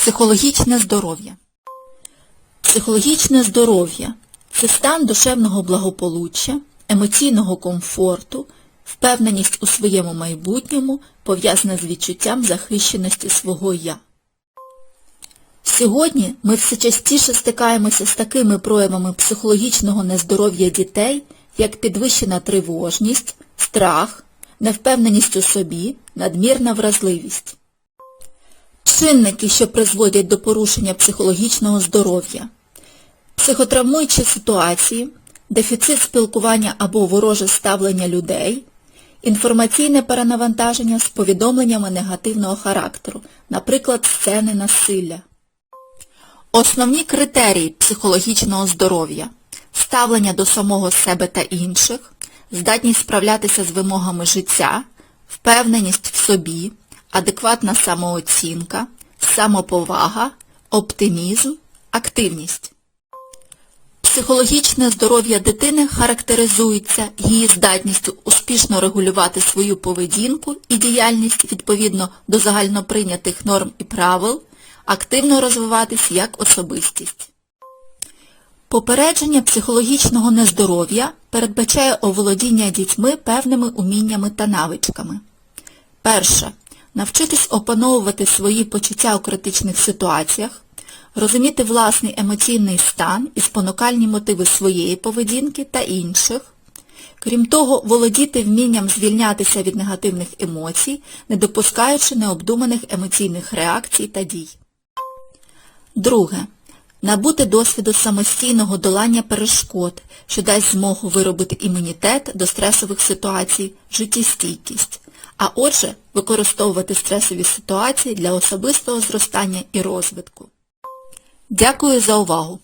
Психологічне здоров'я. Психологічне здоров'я це стан душевного благополуччя, емоційного комфорту, впевненість у своєму майбутньому, пов'язана з відчуттям захищеності свого «я». Сьогодні ми все частіше стикаємося з такими проявами психологічного нездоров'я дітей, як підвищена тривожність, страх, невпевненість у собі, надмірна вразливість. Чинники, що призводять до порушення психологічного здоров'я. Психотравмуючі ситуації, дефіцит спілкування або вороже ставлення людей, інформаційне перенавантаження з повідомленнями негативного характеру, наприклад, сцени насилля. Основні критерії психологічного здоров'я – ставлення до самого себе та інших, здатність справлятися з вимогами життя, впевненість в собі, адекватна самооцінка, самоповага, оптимізм, активність. Психологічне здоров'я дитини характеризується її здатністю успішно регулювати свою поведінку і діяльність відповідно до загальноприйнятих норм і правил, активно розвиватись як особистість. Попередження психологічного нездоров'я передбачає оволодіння дітьми певними уміннями та навичками. Перше. Навчитись опановувати свої почуття у критичних ситуаціях, розуміти власний емоційний стан і спонукальні мотиви своєї поведінки та інших. Крім того, володіти вмінням звільнятися від негативних емоцій, не допускаючи необдуманих емоційних реакцій та дій. Друге. Набути досвіду самостійного долання перешкод, що дасть змогу виробити імунітет до стресових ситуацій, життєстійкість, а отже, використовувати стресові ситуації для особистого зростання і розвитку. Дякую за увагу!